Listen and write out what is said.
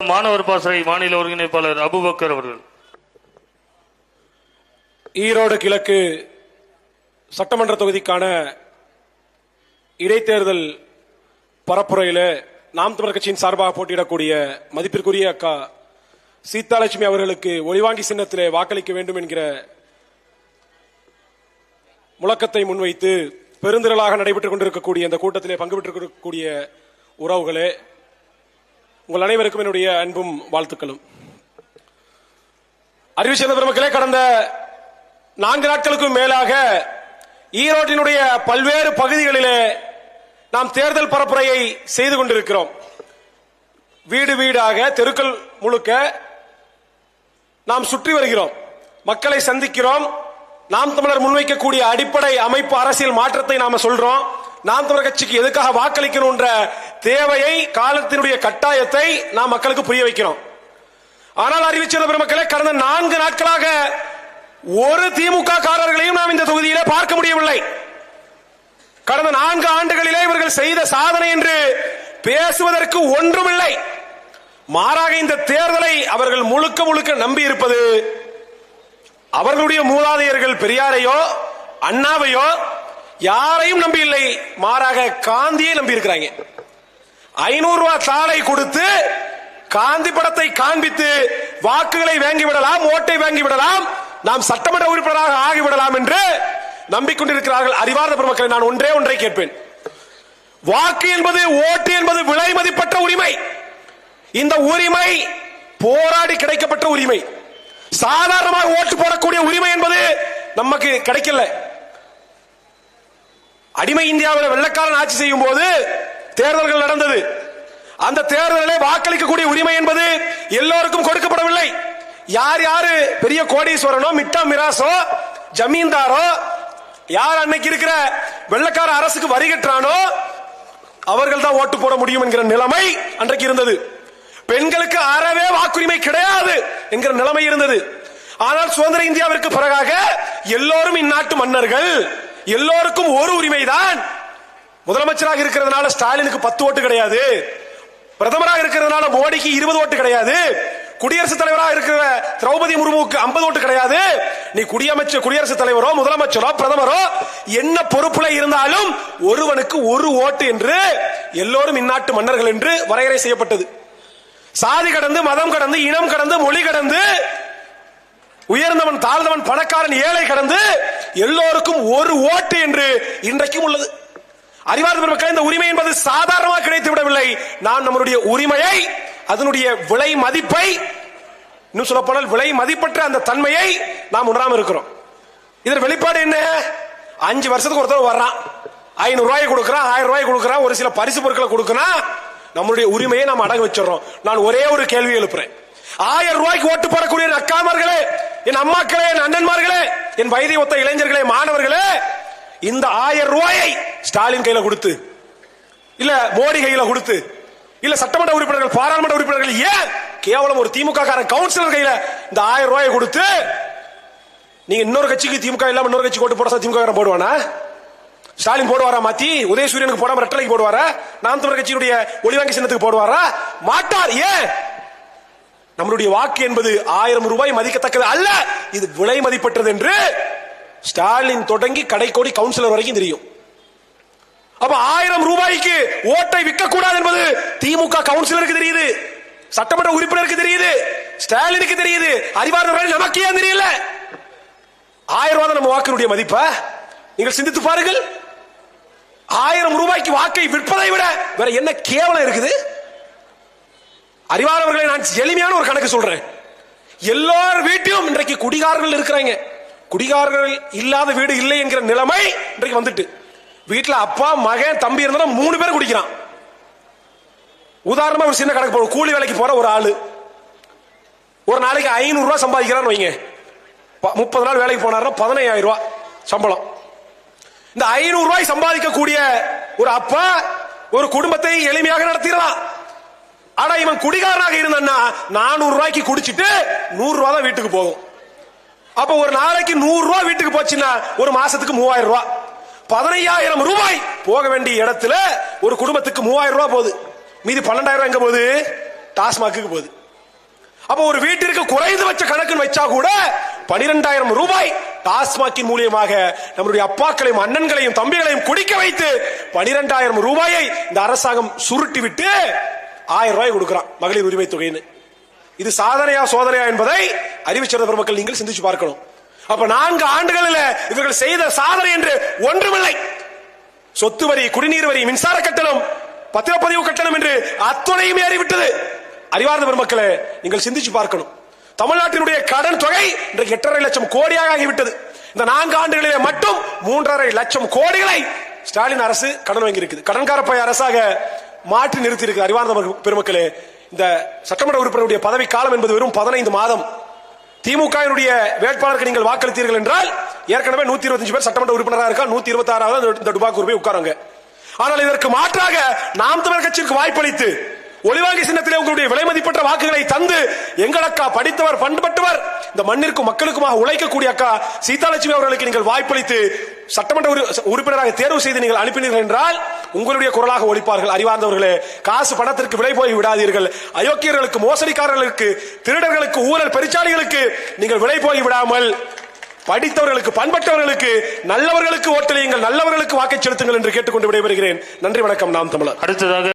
மாணவர் பாசறை மாநில ஒருங்கிணைப்பாளர் அபுபக்கர் அவர்கள். ஈரோடு கிழக்கு சட்டமன்ற தொகுதிக்கான இடைத்தேர்தல் பரப்புரையில் நாம் தமிழர் கட்சியின் சார்பாக போட்டியிடக்கூடிய மதிப்பிற்குரிய அக்கா சீதாலட்சுமி அவர்களுக்கு ஒளிவாங்கி சின்னத்திலே வாக்களிக்க வேண்டும் என்கிற முழக்கத்தை முன்வைத்து பெருந்திரளாக நடைபெற்றுக் கொண்டிருக்கக்கூடிய இந்த கூட்டத்திலே பங்கு பெற்றுக் கொள்ளக்கூடிய உறவுகளே உங்கள் அனைவருக்கும் என்னுடைய அன்பும் வாழ்த்துக்களும். அறிவிச்சந்த பெருமக்களே கடந்த நான்கு நாட்களுக்கும் மேலாக ஈரோட்டினுடைய பல்வேறு பகுதிகளிலே நாம் தேர்தல் பரப்புரையை செய்து கொண்டிருக்கிறோம். வீடு வீடாக தெருக்கள் முழுக்க நாம் சுற்றி வருகிறோம். மக்களை சந்திக்கிறோம். நாம் தமிழர் முன்வைக்கக்கூடிய அடிப்படை அமைப்பு அரசியல் மாற்றத்தை நாம சொல்றோம். நாம் தமிழர் கட்சிக்கு எதுக்காக வாக்களிக்கணும்ன்ற தேவையை காலத்தினுடைய கட்டாயத்தை நாம் மக்களுக்கு புரிய வைக்கிறோம். ஆனால் அறிவிச்சிருந்த பெருமக்களே கடந்த நான்கு நாட்களாக ஒரு திமுக காரர்களையும் நாம் இந்த தொகுதியிலே பார்க்க முடியவில்லை. கடந்த நான்கு ஆண்டுகளிலே இவர்கள் செய்த சாதனை என்று பேசுவதற்கு ஒன்றுமில்லை. மாறாக இந்த தேர்தலை அவர்கள் முழுக்க முழுக்க நம்பி இருப்பது அவர்களுடைய மூதாதையர்கள் பெரியாரையோ அண்ணாவையோ யாரையும் நம்பி இல்லை மாறாக காந்தியை நம்பி இருக்கிறாங்க ஐநூறு ரூபாய் தாளை கொடுத்து காந்தி படத்தை காண்பித்து வாக்குகளை வாங்கி விடலாம் ஓட்டை வாங்கி விடலாம் நாம் சட்டமன்ற உறுப்பினராக ஆகிவிடலாம் என்று நம்பிக்கொண்டிருக்கிறார்கள் அறிவார்ந்த பெருமக்களை நான் ஒன்றே ஒன்றை கேட்பேன். வாக்கு என்பது ஓட்டு என்பது விலை மதிப்பற்ற உரிமை. இந்த உரிமை போராடி கிடைக்கப்பட்ட உரிமை. சாதாரணமாக ஓட்டு போடக்கூடிய உரிமை என்பது நமக்கு கிடைக்கல. அடிமை இந்தியாவில் வெள்ளக்காரன் ஆட்சி செய்யும் போது தேர்தல்கள் நடந்தது. அந்த தேர்தலிலே வாக்களிக்கக்கூடிய உரிமை என்பது எல்லோருக்கும் கொடுக்கப்படவில்லை. யார் யாரு பெரிய கோடீஸ்வரனோ மிட்டா மிராசோ ஜமீன்தாரோ யார் அன்னைக்கு இருக்கிற வெள்ளக்கார அரசுக்கு வரி கட்டுறானோ அவர்கள் தான் ஓட்டு போட முடியும் என்கிற நிலைமை அன்றைக்கு இருந்தது. பெண்களுக்கு அறவே வாக்குரிமை கிடையாது என்கிற நிலைமை இருந்தது. ஆனால் சுதந்திர இந்தியாவிற்கு பிறகாக எல்லோரும் இந்நாட்டு மன்னர்கள் எல்லோருக்கும் ஒரு உரிமைதான். முதலமைச்சராக இருக்கிறதுனால ஸ்டாலினுக்கு பத்து ஓட்டு கிடையாது. பிரதமராக இருக்கிறதுனால மோடிக்கு இருபது ஓட்டு கிடையாது. குடியரசுத் தலைவராக இருக்கிற திரௌபதி முர்முக்கு ஐம்பது ஓட்டு கிடையாது. நீ குடியமைச்சர் குடியரசுத் தலைவரோ முதலமைச்சரோ பிரதமரோ என்ன பொறுப்புல இருந்தாலும் ஒருவனுக்கு ஒரு ஓட்டு என்று எல்லோரும் இந்நாட்டு மன்னர்கள் என்று வரையறை செய்யப்பட்டது. சாதி கடந்து மதம் கடந்து இனம் கடந்து மொழி கடந்து உயர்ந்தவன் தாழ்ந்தவன் பணக்காரன் ஏழை கடந்து எல்லோருக்கும் ஒரு ஓட்டு என்று இன்றைக்கும் உள்ளது. அறிவார்ந்த பெருமக்கள் இந்த உரிமை என்பது சாதாரணமாக கிடைத்து விடவில்லை. நாம் நம்முடைய உரிமையை அதனுடைய விலை மதிப்பை இன்னும் சொல்ல போனால் விலை மதிப்பற்ற அந்த தன்மையை நாம் உணராம இருக்கிறோம். இதன் வெளிப்பாடு என்ன? அஞ்சு வருஷத்துக்கு ஒருத்தர் வர்றான். ஐநூறு ரூபாய் கொடுக்கறான் ஆயிரம் ரூபாய் கொடுக்கறான் ஒரு சில பரிசு பொருட்களை கொடுக்கறான் நம்மளுடைய உரிமையை நாம் அடங்கி வச்சிடறோம். நான் ஒரே ஒரு கேள்வி எழுப்புறேன். ஆயிரம் ரூபாய்க்கு ஓட்டு போடக்கூடிய அக்காமார்களே என் அம்மாக்களே என் அண்ணன்மார்களே என் வயதை ஒத்த இளைஞர்களே மாணவர்களே இந்த ஆயிரம் ரூபாயை ஸ்டாலின் கையில கொடுத்து இல்ல மோடி கையில கொடுத்து இல்ல சட்டமன்ற உறுப்பினர்கள் பாராளுமன்ற உறுப்பினர்கள் ஏன் கேவலம் ஒரு திமுக காரன் கவுன்சிலர் கையில இந்த ஆயிரம் ரூபாயை கொடுத்து நீங்க இன்னொரு கட்சிக்கு திமுக இல்லாம இன்னொரு கட்சி ஓட்டு போட திமுக காரன் போடுவானா? ஸ்டாலின் போடுவாரா மாத்தி? உதயசூரியனுக்கு போடாம ரெட்டலைக்கு போடுவாரா? நாம் தமிழர் கட்சியினுடைய ஒளிவாங்கி சின்னத்துக்கு போடுவாரா? மாட்டார் ஏன்? நம்மளுடைய வாக்கு என்பது ஆயிரம் ரூபாய் மதிக்கத்தக்கது அல்ல. இது விலை மதிப்பற்றது என்று ஸ்டாலின் தொடங்கி கடைக்கோடி கவுன்சிலர் வரைக்கும் தெரியும். அப்ப ஆயிரம் ரூபாய்க்கு ஓட்டை விற்க கூடாது என்பது திமுக கவுன்சிலருக்கு தெரியுது. சட்டமன்ற உறுப்பினருக்கு தெரியுது. ஸ்டாலினுக்கு தெரியுது. அறிவார்ந்தவர்கள் நமக்கு ஏன் தெரியல? ஆயிரம் ரூபாய் தான் நம்ம வாக்கினுடைய மதிப்பா? நீங்கள் சிந்தித்து பாருங்கள். ஆயிரம் ரூபாய்க்கு வாக்கை விற்பதை விட வேற என்ன கேவலம் இருக்குது? அறிவாளர்களை நான் எளிமையான ஒரு கணக்கு சொல்றேன். எல்லார் வீட்டிலும் இன்றைக்கு குடிகாரர்கள் இருக்கிறாங்க. குடிகாரர்கள் இல்லாத வீடு இல்லை என்கிற நிலைமை இன்றைக்கு வந்துட்டு. வீட்டுல அப்பா மகன் தம்பி இருந்தா மூணு பேர் குடிக்கிறான். உதாரணமா ஒரு சின்ன கணக்கு போடும் கூலி வேலைக்கு போற ஒரு ஆளு. ஒரு நாளைக்கு ஐநூறு ரூபாய் சம்பாதிக்கிறான்னு வைங்க. முப்பது நாள் வேலைக்கு போனாருன்னா பதினையாயிரம் ரூபாய் சம்பளம். இந்த ஐநூறு ரூபாய் சம்பாதிக்கக்கூடிய ஒரு அப்பா ஒரு குடும்பத்தை எளிமையாக நடத்திடலாம். ஆனா இவன் குடிகாரனாக இருந்தான்னா நானூறு ரூபாய்க்கு குடிச்சிட்டு நூறு ரூபா தான் வீட்டுக்கு போகும். அப்ப ஒரு நாளைக்கு நூறு ரூபாய் வீட்டுக்கு போச்சுன்னா ஒரு மாசத்துக்கு மூவாயிரம் ரூபாய் பதினையாயிரம் ரூபாய் போக வேண்டிய இடத்துல ஒரு குடும்பத்துக்கு மூவாயிரம் ரூபாய் போகுது. மீதி பன்னெண்டாயிரம் ரூபாய் எங்க போகுது? டாஸ்மாக்கு போகுது. அப்ப ஒரு வீட்டிற்கு குறைந்து வச்ச கணக்குன்னு வச்சா கூட பனிரெண்டாயிரம் ரூபாய் டாஸ்மாக்கின் மூலியமாக நம்முடைய அப்பாக்களையும் அண்ணன்களையும் தம்பிகளையும் குடிக்க வைத்து பனிரெண்டாயிரம் ரூபாயை இந்த அரசாங்கம் சுருட்டி விட்டு ஆயிரம் ரூபாய் கொடுக்கிறான் மகளிர் உரிமை தொகைன்னு. இது சாதனையா சோதனையா என்பதை அறிவிச்சிருந்த பெருமக்கள் நீங்கள் சிந்திச்சு பார்க்கணும். அப்ப நான்கு ஆண்டுகளில் இவர்கள் செய்த சாதனை என்று ஒன்றுமில்லை. சொத்து வரி குடிநீர் வரி மின்சார கட்டணம் பத்திரப்பதிவு கட்டணம் என்று அத்துணையுமே அறிவிட்டது. அறிவார்ந்த பெருமக்களை நீங்கள் சிந்திச்சு பார்க்கணும். தமிழ்நாட்டினுடைய கடன் தொகை இன்றைக்கு எட்டரை லட்சம் கோடியாக ஆகிவிட்டது. இந்த நான்கு ஆண்டுகளிலே மட்டும் மூன்றரை லட்சம் கோடிகளை ஸ்டாலின் அரசு கடன் வாங்கி இருக்குது கடன்காரப்பை அரசாக மாற்றி நிறுத்தி அறிவார்ந்த பெருமக்களே. இந்த சட்டமன்ற உறுப்பினருடைய பதவி காலம் என்பது வெறும் பதினைந்து மாதம். திமுகவினுடைய வேட்பாளருக்கு நீங்கள் வாக்களித்தீர்கள் என்றால் ஏற்கனவே நூத்தி இருபத்தஞ்சு பேர் சட்டமன்ற உறுப்பினராக இருக்கா? நூத்தி இருபத்தி ஆறாவது இந்த டுபாக்கூர் போய் உட்காருங்க. ஆனால் இதற்கு மாற்றாக நாம் தமிழர் கட்சிக்கு வாய்ப்பளித்து ஒளிவாங்கி சின்னத்திலே உங்களுடைய விலை மதிப்பற்ற வாக்குகளை தந்து எங்களக்கா படித்தவர் பண்பட்டவர் இந்த மண்ணிற்கும் மக்களுக்குமாக உழைக்கக்கூடிய அக்கா சீதாலட்சுமி அவர்களுக்கு நீங்கள் வாய்ப்பளித்து சட்டமன்ற உறுப்பினராக தேர்வு செய்து நீங்கள் அனுப்பினீர்கள் என்றால் உங்களுடைய குரலாக ஒழிப்பார்கள். அறிவார்ந்தவர்களே காசு பணத்திற்கு விலை போய் விடாதீர்கள். அயோக்கியர்களுக்கு மோசடிக்காரர்களுக்கு திருடர்களுக்கு ஊழல் பெருச்சாளிகளுக்கு நீங்கள் விலை போய் விடாமல் படித்தவர்களுக்கு பண்பட்டவர்களுக்கு நல்லவர்களுக்கு ஓட்டலியுங்கள் நல்லவர்களுக்கு வாக்கை செலுத்துங்கள் என்று கேட்டுக்கொண்டு விடைபெறுகிறேன். நன்றி வணக்கம். நாம் தமிழர். அடுத்ததாக